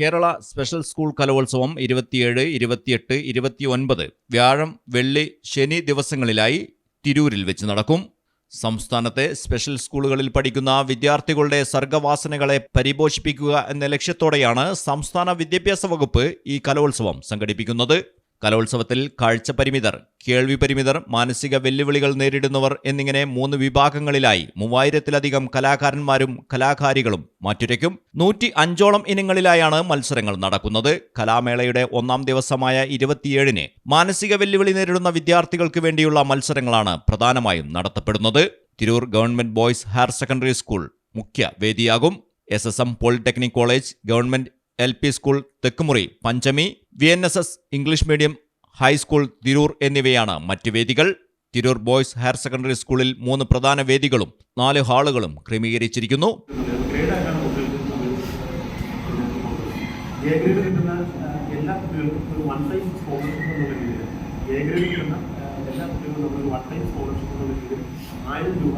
Kerala special school കലോത്സവം ഇരുപത്തിയേഴ് ഇരുപത്തിയെട്ട് ഇരുപത്തിയൊൻപത് വ്യാഴം വെള്ളി ശനി ദിവസങ്ങളിലായി തിരൂരിൽ വെച്ച് നടക്കും. സംസ്ഥാനത്തെ സ്പെഷ്യൽ സ്കൂളുകളിൽ പഠിക്കുന്ന വിദ്യാർത്ഥികളുടെ സർഗവാസനകളെ പരിപോഷിപ്പിക്കുക എന്ന ലക്ഷ്യത്തോടെയാണ് സംസ്ഥാന വിദ്യാഭ്യാസ വകുപ്പ് ഈ കലോത്സവം സംഘടിപ്പിക്കുന്നത്. കലോത്സവത്തിൽ കാഴ്ച പരിമിതർ കേൾവി പരിമിതർ മാനസിക വെല്ലുവിളികൾ നേരിടുന്നവർ എന്നിങ്ങനെ മൂന്ന് വിഭാഗങ്ങളിലായി മൂവായിരത്തിലധികം കലാകാരന്മാരും കലാകാരികളും മാറ്റുരയ്ക്കും. നൂറ്റി അഞ്ചോളം ഇനങ്ങളിലായാണ് മത്സരങ്ങൾ നടക്കുന്നത്. കലാമേളയുടെ ഒന്നാം ദിവസമായ ഇരുപത്തിയേഴിന് മാനസിക വെല്ലുവിളി നേരിടുന്ന വിദ്യാർത്ഥികൾക്ക് വേണ്ടിയുള്ള മത്സരങ്ങളാണ് പ്രധാനമായും നടത്തപ്പെടുന്നത്. Tirur government boys higher secondary school മുഖ്യ വേദിയാകും. S S M polytechnic college government L P school Thekkumuri Panchami V N S S English medium high school Tirur എന്നിവയാണ് മറ്റ് വേദികൾ. തിരൂർ ബോയ്സ് ഹയർ സെക്കൻഡറി സ്കൂളിൽ മൂന്ന് പ്രധാന വേദികളും നാല് ഹാളുകളും ക്രമീകരിച്ചിരിക്കുന്നു. എല്ലാ ഒരു വൺ ടൈം എല്ലാ കുട്ടികൾക്കും വൺ ടൈം രൂപ ആയിരം രൂപ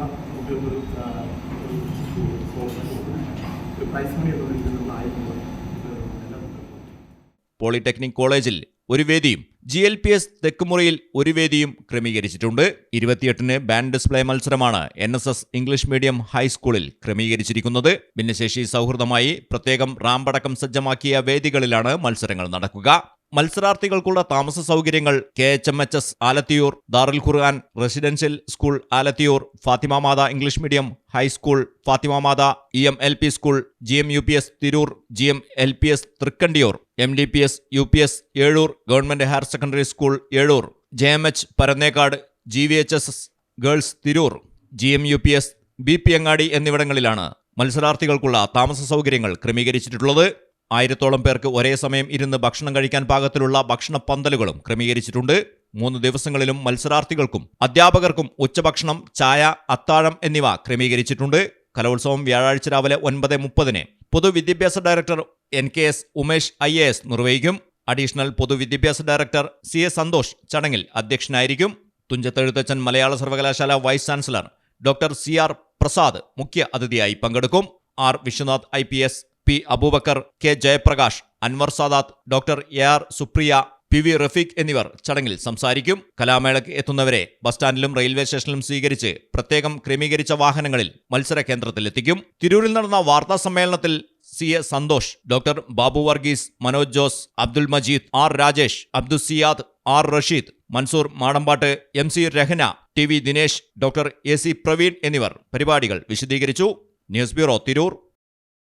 പോളിടെക്നിക് കോളേജിൽ ഒരു വേദിയും ജി എൽ പി എസ് തെക്കുമുറിയിൽ ഒരു വേദിയും ക്രമീകരിച്ചിട്ടുണ്ട്. ഇരുപത്തിയെട്ടിന് ബാൻഡ് ഡിസ്പ്ലേ മത്സരമാണ് N S S English medium ഹൈസ്കൂളിൽ ക്രമീകരിച്ചിരിക്കുന്നത്. ഭിന്നശേഷി സൗഹൃദമായി പ്രത്യേകം റാമ്പടക്കം സജ്ജമാക്കിയ വേദികളിലാണ് മത്സരങ്ങൾ നടക്കുക. മത്സരാർത്ഥികൾക്കുള്ള താമസ സൗകര്യങ്ങൾ K H M H S Alathiyur Darul Quran residential school Alathiyur Fathima Matha English medium high school Fathima Matha E M L P school G M U P S Tirur G M L P S Thrikkandiyur M D P S U P S Ezhur. Government higher secondary school Ezhur. J M H Parannekkad G V H S girls Tirur. G M U P S B P Angadi എന്നിവിടങ്ങളിലാണ് മത്സരാർത്ഥികൾക്കുള്ള താമസ സൗകര്യങ്ങൾ ക്രമീകരിച്ചിട്ടുള്ളത്. ആയിരത്തോളം പേർക്ക് ഒരേ സമയം ഇരുന്ന് ഭക്ഷണം കഴിക്കാൻ പാകത്തിലുള്ള ഭക്ഷണ പന്തലുകളും ക്രമീകരിച്ചിട്ടുണ്ട്. മൂന്ന് ദിവസങ്ങളിലും മത്സരാർത്ഥികൾക്കും അധ്യാപകർക്കും ഉച്ചഭക്ഷണം ചായ അത്താഴം എന്നിവ ക്രമീകരിച്ചിട്ടുണ്ട്. കലോത്സവം വ്യാഴാഴ്ച രാവിലെ ഒൻപത് മുപ്പതിന് പൊതുവിദ്യാഭ്യാസ director N K S Umesh I A S നിർവഹിക്കും. അഡീഷണൽ പൊതുവിദ്യാഭ്യാസ ഡയറക്ടർ സി എ സന്തോഷ് ചടങ്ങിൽ അധ്യക്ഷനായിരിക്കും. തുഞ്ചത്തെഴുത്തച്ഛൻ മലയാള സർവകലാശാല vice chancellor doctor C R Prasad മുഖ്യ അതിഥിയായി പങ്കെടുക്കും. R Viswanath I P S P Abubakar K Jayaprakash Anwar Sadath doctor A R Supriya P V Rafeeq എന്നിവർ ചടങ്ങിൽ സംസാരിക്കും. കലാമേളയ്ക്ക് എത്തുന്നവരെ ബസ് സ്റ്റാൻഡിലും റെയിൽവേ സ്റ്റേഷനിലും സ്വീകരിച്ച് പ്രത്യേകം ക്രമീകരിച്ച വാഹനങ്ങളിൽ മത്സര കേന്ദ്രത്തിലെത്തിക്കും. തിരൂരിൽ നടന്ന വാർത്താ സമ്മേളനത്തിൽ C A Santhosh doctor Babu Varghese Manoj Jose Abdul Majeed R Rajesh Abdul Siyad R Rasheed Mansoor Madambat M C Rehana T V Dinesh doctor A C Praveen എന്നിവർ പരിപാടികൾ വിശദീകരിച്ചു. News bureau Tirur.